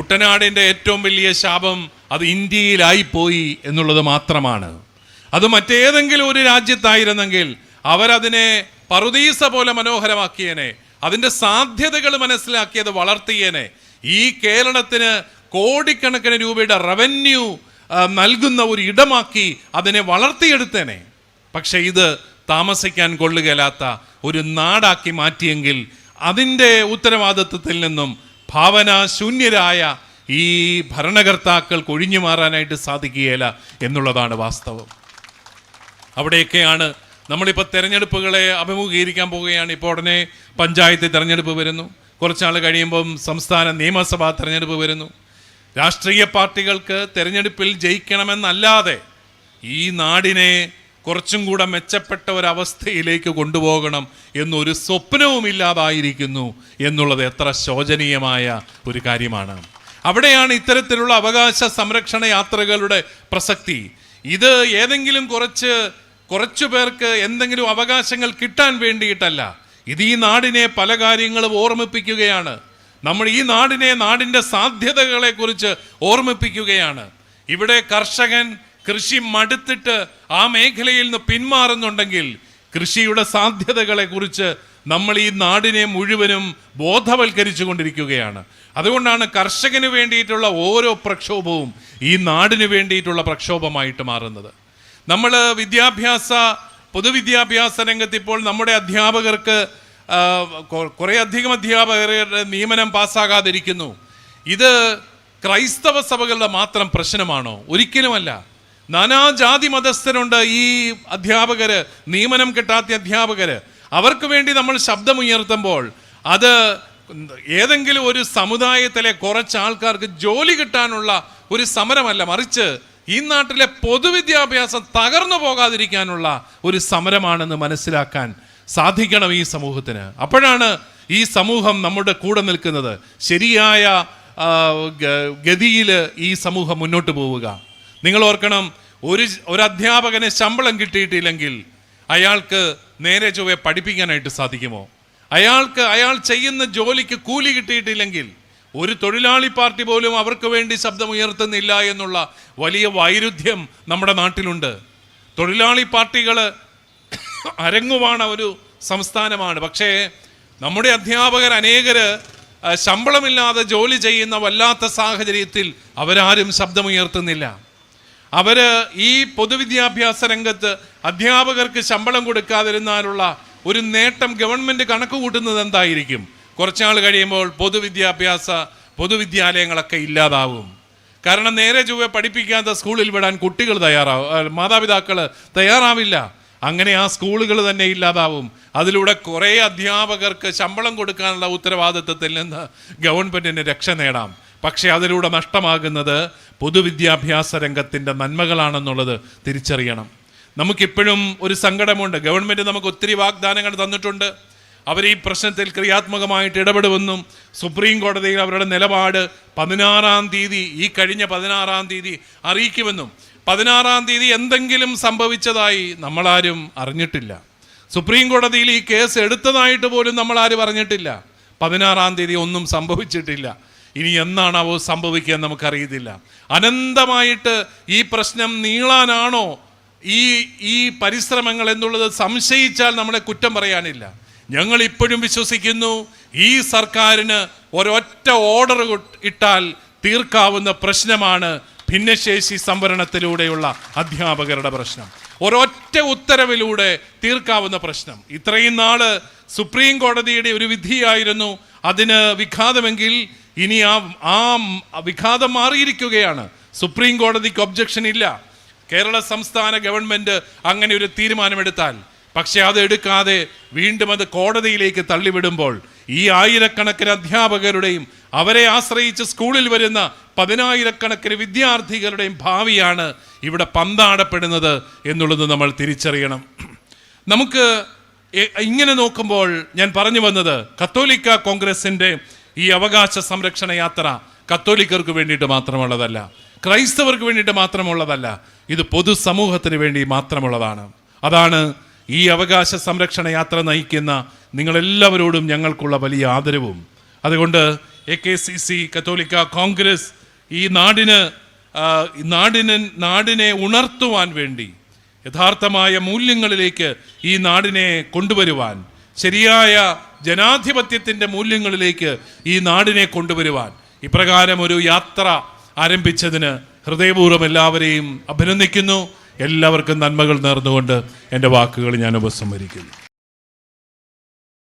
കുട്ടനാടിന്റെ ഏറ്റവും വലിയ ശാപം അത് ഇന്ത്യയിലായി പോയി എന്നുള്ളത് മാത്രമാണ്. അത് മറ്റേതെങ്കിലും ഒരു രാജ്യത്തായിരുന്നെങ്കിൽ അവരതിനെ പറുദീസ പോലെ മനോഹരമാക്കിയേനെ അതിന്റെ സാധ്യതകൾ മനസ്സിലാക്കിയത് വളർത്തിയേനെ ഈ കേരളത്തിന് കോടിക്കണക്കിന് രൂപയുടെ റവന്യൂ നൽകുന്ന ഒരു ഇടമാക്കി അതിനെ വളർത്തിയെടുത്തേനെ. പക്ഷേ ഇത് താമസിക്കാൻ കൊള്ളുകയില്ലാത്ത ഒരു നാടാക്കി മാറ്റിയെങ്കിൽ അതിന്റെ ഉത്തരവാദിത്വത്തിൽ നിന്നും ഭാവനാശൂന്യരായ ഈ ഭരണകർത്താക്കൾ കൊഴിഞ്ഞു മാറാനായിട്ട് സാധിക്കുകയില്ല എന്നുള്ളതാണ് വാസ്തവം. അവിടെയൊക്കെയാണ് നമ്മളിപ്പോൾ തിരഞ്ഞെടുപ്പുകളെ അഭിമുഖീകരിക്കാൻ പോവുകയാണ്. ഇപ്പോൾ ഉടനെ പഞ്ചായത്ത് തിരഞ്ഞെടുപ്പ് വരുന്നു. കുറച്ചാൾ കഴിയുമ്പം സംസ്ഥാന നിയമസഭാ തിരഞ്ഞെടുപ്പ് വരുന്നു. രാഷ്ട്രീയ പാർട്ടികൾക്ക് തിരഞ്ഞെടുപ്പിൽ ജയിക്കണമെന്നല്ലാതെ ഈ നാടിനെ കുറച്ചും കൂടെ മെച്ചപ്പെട്ട ഒരവസ്ഥയിലേക്ക് കൊണ്ടുപോകണം എന്നൊരു സ്വപ്നവും ഇല്ലാതായിരിക്കുന്നു എന്നുള്ളത് എത്ര ശോചനീയമായ ഒരു കാര്യമാണ്. അവിടെയാണ് ഇത്തരത്തിലുള്ള അവകാശ സംരക്ഷണ യാത്രകളുടെ പ്രസക്തി. ഇത് ഏതെങ്കിലും കുറച്ച് കുറച്ചു പേർക്ക് എന്തെങ്കിലും അവകാശങ്ങൾ കിട്ടാൻ വേണ്ടിയിട്ടല്ല. ഇത് ഈ നാടിനെ പല കാര്യങ്ങളും ഓർമ്മിപ്പിക്കുകയാണ്. നമ്മൾ ഈ നാടിനെ നാടിന്റെ സാധ്യതകളെക്കുറിച്ച് ഓർമ്മിപ്പിക്കുകയാണ്. ഇവിടെ കർഷകൻ കൃഷി മടുത്തിട്ട് ആ മേഖലയിൽ നിന്ന് പിന്മാറുന്നുണ്ടെങ്കിൽ കൃഷിയുടെ സാധ്യതകളെ കുറിച്ച് നമ്മൾ ഈ നാടിനെ മുഴുവനും ബോധവൽക്കരിച്ചു കൊണ്ടിരിക്കുകയാണ് അതുകൊണ്ടാണ് കർഷകന് വേണ്ടിയിട്ടുള്ള ഓരോ പ്രക്ഷോഭവും ഈ നാടിന് വേണ്ടിയിട്ടുള്ള പ്രക്ഷോഭമായിട്ട് മാറുന്നത്. നമ്മൾ വിദ്യാഭ്യാസ പൊതുവിദ്യാഭ്യാസ രംഗത്ത് ഇപ്പോൾ നമ്മുടെ അധ്യാപകർക്ക് കുറേ അധികം അധ്യാപകരുടെ നിയമനം പാസ്സാകാതിരിക്കുന്നു. ഇത് ക്രൈസ്തവ സഭകളുടെ മാത്രം പ്രശ്നമാണോ? ഒരിക്കലുമല്ല. നാനാജാതി മതസ്ഥരുണ്ട് ഈ അധ്യാപകര് നിയമനം കിട്ടാത്ത അധ്യാപകര്. അവർക്ക് വേണ്ടി നമ്മൾ ശബ്ദമുയർത്തുമ്പോൾ അത് ഏതെങ്കിലും ഒരു സമുദായത്തിലെ കുറച്ച് ആൾക്കാർക്ക് ജോലി കിട്ടാനുള്ള ഒരു സമരമല്ല മറിച്ച് ഈ നാട്ടിലെ പൊതുവിദ്യാഭ്യാസം തകർന്നു പോകാതിരിക്കാനുള്ള ഒരു സമരമാണെന്ന് മനസ്സിലാക്കാൻ സാധിക്കണം ഈ സമൂഹത്തിന്. അപ്പോഴാണ് ഈ സമൂഹം നമ്മുടെ കൂടെ നിൽക്കുന്നത്. ശരിയായ ഗതിയിൽ ഈ സമൂഹം മുന്നോട്ട് പോവുക. നിങ്ങൾ ഓർക്കണം ഒരു ഒരു അധ്യാപകന് ശമ്പളം കിട്ടിയിട്ടില്ലെങ്കിൽ അയാൾക്ക് നേരെ ചൊവ്വെ പഠിപ്പിക്കാനായിട്ട് സാധിക്കുമോ? അയാൾക്ക് അയാൾ ചെയ്യുന്ന ജോലിക്ക് കൂലി കിട്ടിയിട്ടില്ലെങ്കിൽ ഒരു തൊഴിലാളി പാർട്ടി പോലും അവർക്ക് വേണ്ടി ശബ്ദമുയർത്തുന്നില്ല എന്നുള്ള വലിയ വൈരുദ്ധ്യം നമ്മുടെ നാട്ടിലുണ്ട്. തൊഴിലാളി പാർട്ടികൾ അരങ്ങുവാണ ഒരു സംസ്ഥാനമാണ്. പക്ഷേ നമ്മുടെ അധ്യാപകർ അനേകര് ശമ്പളമില്ലാതെ ജോലി ചെയ്യുന്ന വല്ലാത്ത സാഹചര്യത്തിൽ അവരാരും ശബ്ദമുയർത്തുന്നില്ല. അവർ ഈ പൊതുവിദ്യാഭ്യാസ രംഗത്ത് അധ്യാപകർക്ക് ശമ്പളം കൊടുക്കാതിരുന്നാലുള്ള ഒരു നേട്ടം ഗവൺമെന്റ് കണക്ക് കൂട്ടുന്നത് എന്തായിരിക്കും? കുറച്ചാൾ കഴിയുമ്പോൾ പൊതുവിദ്യാഭ്യാസ പൊതുവിദ്യാലയങ്ങളൊക്കെ ഇല്ലാതാവും. കാരണം നേരെ ചൊവ്വെ പഠിപ്പിക്കാത്ത സ്കൂളിൽ വിടാൻ കുട്ടികൾ തയ്യാറാവും മാതാപിതാക്കൾ തയ്യാറാവില്ല. അങ്ങനെ ആ സ്കൂളുകൾ തന്നെ ഇല്ലാതാവും. അതിലൂടെ കുറേ അധ്യാപകർക്ക് ശമ്പളം കൊടുക്കാനുള്ള ഉത്തരവാദിത്വത്തിൽ നിന്ന് ഗവൺമെന്റിന് രക്ഷ നേടാം. പക്ഷേ അതിലൂടെ നഷ്ടമാകുന്നത് പൊതുവിദ്യാഭ്യാസ രംഗത്തിന്റെ നന്മകളാണെന്നുള്ളത് തിരിച്ചറിയണം. നമുക്കിപ്പോഴും ഒരു സങ്കടമുണ്ട്. ഗവൺമെന്റ് നമുക്ക് ഒത്തിരി വാഗ്ദാനങ്ങൾ തന്നിട്ടുണ്ട്. അവർ ഈ പ്രശ്നത്തിൽ ക്രിയാത്മകമായിട്ട് ഇടപെടുമെന്നും സുപ്രീം കോടതിയിൽ അവരുടെ നിലപാട് പതിനാറാം തീയതി ഈ കഴിഞ്ഞ പതിനാറാം തീയതി അറിയിക്കുമെന്നും. പതിനാറാം തീയതി എന്തെങ്കിലും സംഭവിച്ചതായി നമ്മളാരും അറിഞ്ഞിട്ടില്ല. സുപ്രീം കോടതിയിൽ ഈ കേസ് എടുത്തതായിട്ട് പോലും നമ്മളാരും അറിഞ്ഞിട്ടില്ല. പതിനാറാം തീയതി ഒന്നും സംഭവിച്ചിട്ടില്ല. ഇനി എന്നാണാവോ സംഭവിക്കുക നമുക്കറിയത്തില്ല. അനന്തമായിട്ട് ഈ പ്രശ്നം നീളാനാണോ? ഈ ഈ പരിശ്രമങ്ങൾ എന്നുള്ളത് സംശയിച്ചാൽ നമ്മളെ കുറ്റം പറയാനില്ല. ഞങ്ങൾ ഇപ്പോഴും വിശ്വസിക്കുന്നു ഈ സർക്കാരിന് ഒരൊറ്റ ഓർഡർ ഇട്ടാൽ തീർക്കാവുന്ന പ്രശ്നമാണ് ഭിന്നശേഷി സംവരണത്തിലൂടെയുള്ള അധ്യാപകരുടെ പ്രശ്നം. ഒരൊറ്റ ഉത്തരവിലൂടെ തീർക്കാവുന്ന പ്രശ്നം. ഇത്രയും നാൾ സുപ്രീം കോടതിയുടെ ഒരു വിധിയായിരുന്നു. അതിന് വിഘാതമെങ്കിൽ ഇനി ആ ആ വിഘാതം മാറിയിരിക്കുകയാണ്. സുപ്രീം കോടതിക്ക് ഒബ്ജക്ഷൻ ഇല്ല. കേരള സംസ്ഥാന ഗവൺമെന്റ് അങ്ങനെ ഒരു തീരുമാനമെടുത്താൽ പക്ഷെ അത് എടുക്കാതെ വീണ്ടും അത് കോടതിയിലേക്ക് തള്ളിവിടുമ്പോൾ ഈ ആയിരക്കണക്കിന് അധ്യാപകരുടെയും അവരെ ആശ്രയിച്ച് സ്കൂളിൽ വരുന്ന പതിനായിരക്കണക്കിന് വിദ്യാർത്ഥികളുടെയും ഭാവിയാണ് ഇവിടെ പന്താടപ്പെടുന്നത് എന്നുള്ളത് നമ്മൾ തിരിച്ചറിയണം. നമുക്ക് ഇങ്ങനെ നോക്കുമ്പോൾ ഞാൻ പറഞ്ഞു വന്നത് കത്തോലിക്ക കോൺഗ്രസിന്റെ ഈ അവകാശ സംരക്ഷണ യാത്ര കത്തോലിക്കർക്ക് വേണ്ടിയിട്ട് മാത്രമുള്ളതല്ല ക്രൈസ്തവർക്ക് വേണ്ടിയിട്ട് മാത്രമുള്ളതല്ല ഇത് പൊതുസമൂഹത്തിന് വേണ്ടി മാത്രമുള്ളതാണ്. അതാണ് ഈ അവകാശ സംരക്ഷണ യാത്ര നയിക്കുന്ന നിങ്ങളെല്ലാവരോടും ഞങ്ങൾക്കുള്ള വലിയ ആദരവും. അതുകൊണ്ട് എ കെ സി സി കത്തോലിക്ക കോൺഗ്രസ് ഈ നാടിന് നാടിന് നാടിനെ ഉണർത്തുവാൻ വേണ്ടി യഥാർത്ഥമായ മൂല്യങ്ങളിലേക്ക് ഈ നാടിനെ കൊണ്ടുവരുവാൻ ശരിയായ ജനാധിപത്യത്തിന്റെ മൂല്യങ്ങളിലേക്ക് ഈ നാടിനെ കൊണ്ടുവരുവാൻ ഇപ്രകാരം ഒരു യാത്ര ആരംഭിച്ചതിന് ഹൃദയപൂർവം എല്ലാവരെയും അഭിനന്ദിക്കുന്നു. എല്ലാവർക്കും നന്മകൾ നേർന്നുകൊണ്ട് എന്റെ വാക്കുകൾ ഞാൻ ഉപസംഹരിക്കുന്നു.